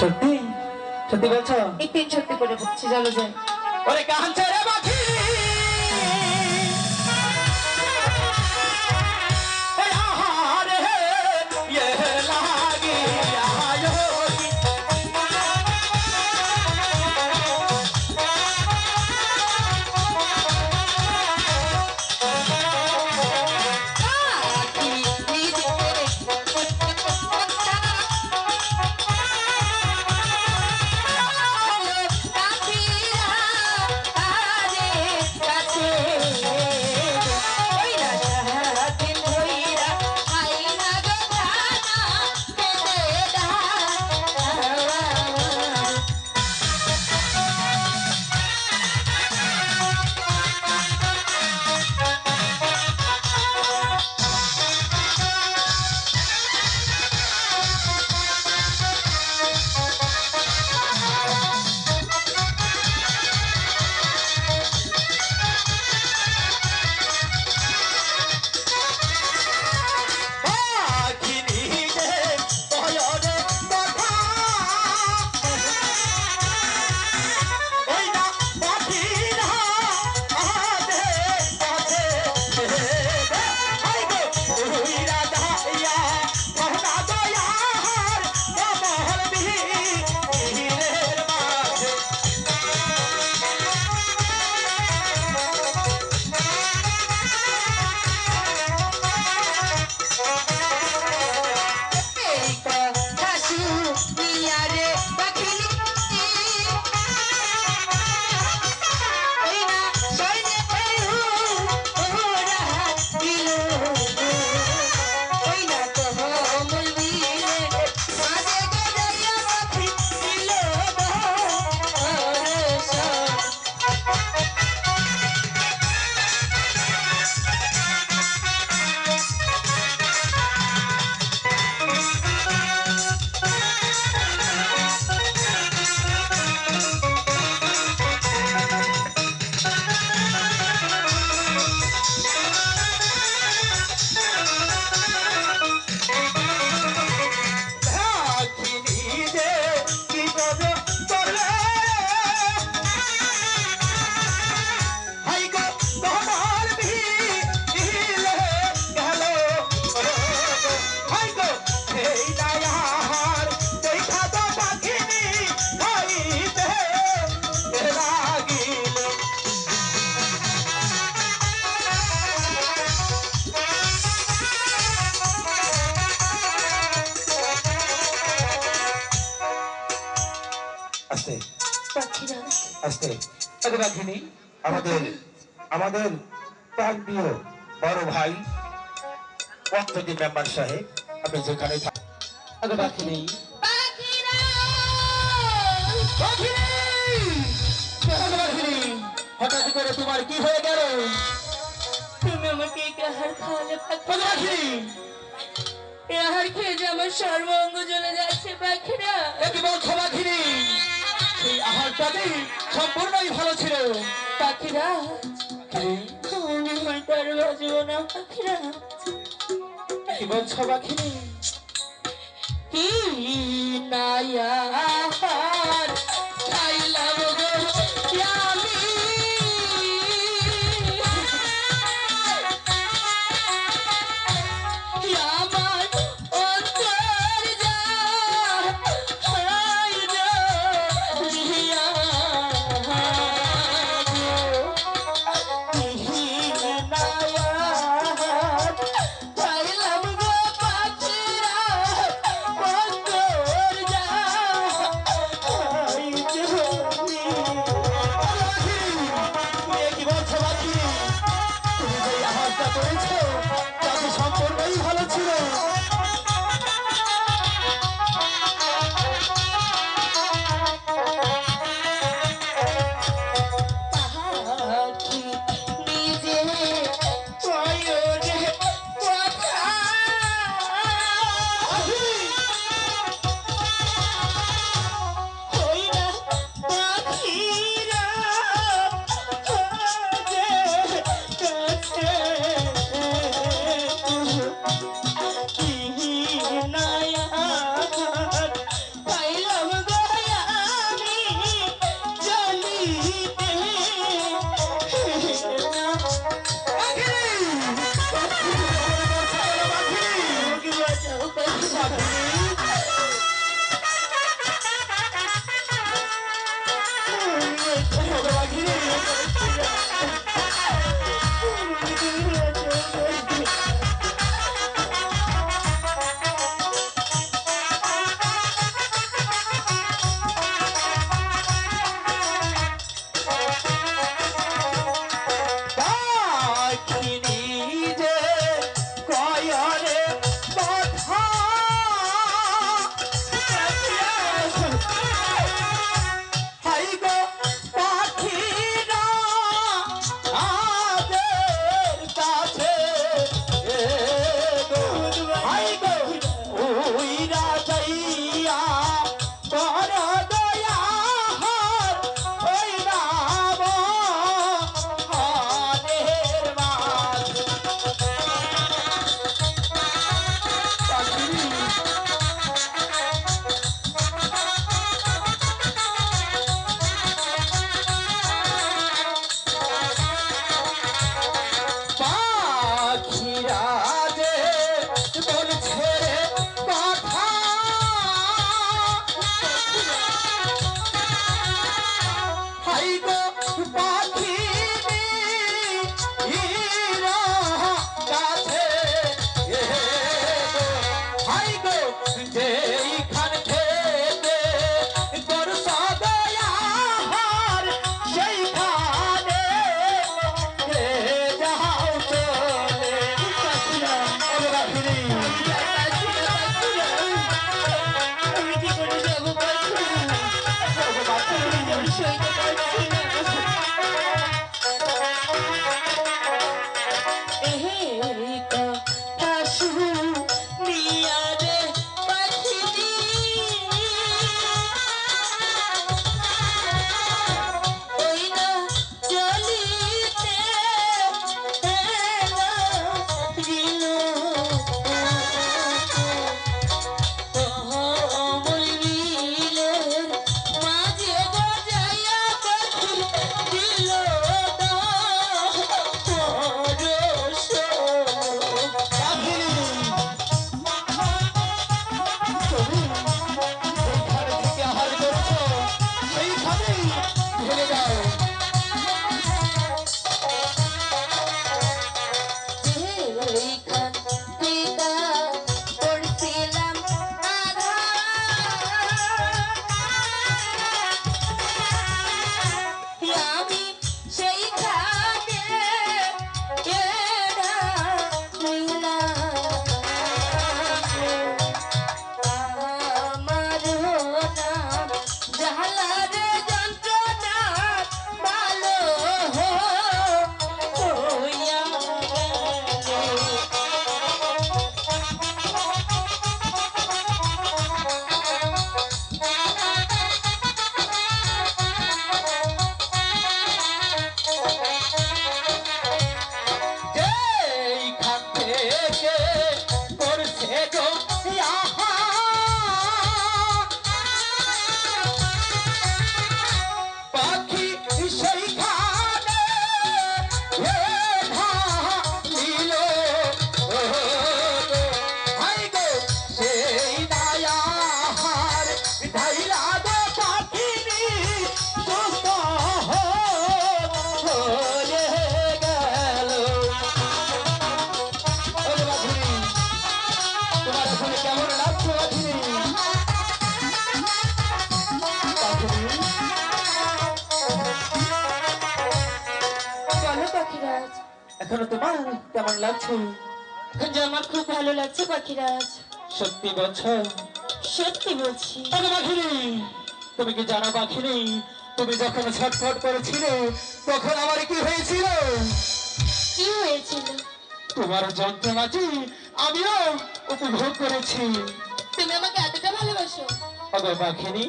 সত্যি? সত্যি বলছো? একটু সত্যি করে বলছি চলো যাই। ওরে কাহান রে বাকি আস্তে আমাদের আমাদের প্রান্তীয় বড় ভাই মেম্বার সাহেব আপনি যেখানে থাকেন হঠাৎ করে তোমার কি হয়ে গেল? তুমি আমাকে আহার খাওয়ালে পাখি। আহার খেয়ে যে আমার সর্বঙ্গ জ্বলে যাচ্ছে পাখিরা। সেই আহারটাকে সম্পূর্ণই ভালো ছিল। পাখিরা আমি হয়তো আর বাঁচবো না পাখিরা। কি বলছো রাখিনি কি নায়ার Ninguém এখনও তোমার কেমন লাগছে? যে আমার খুব ভালো লাগছে পাখিরাজ। সত্যি বলছো? সত্যি বলছি। আরে তুমি কি জানো পাখিনি তুমি যখন ছটফট করেছিলে তখন আমার কি হয়েছিল? কি হয়েছিল? তোমার যন্ত্রণাটি আমিও উপভোগ করেছি। তুমি আমাকে এতটা ভালোবাসো। আবার পাখিনি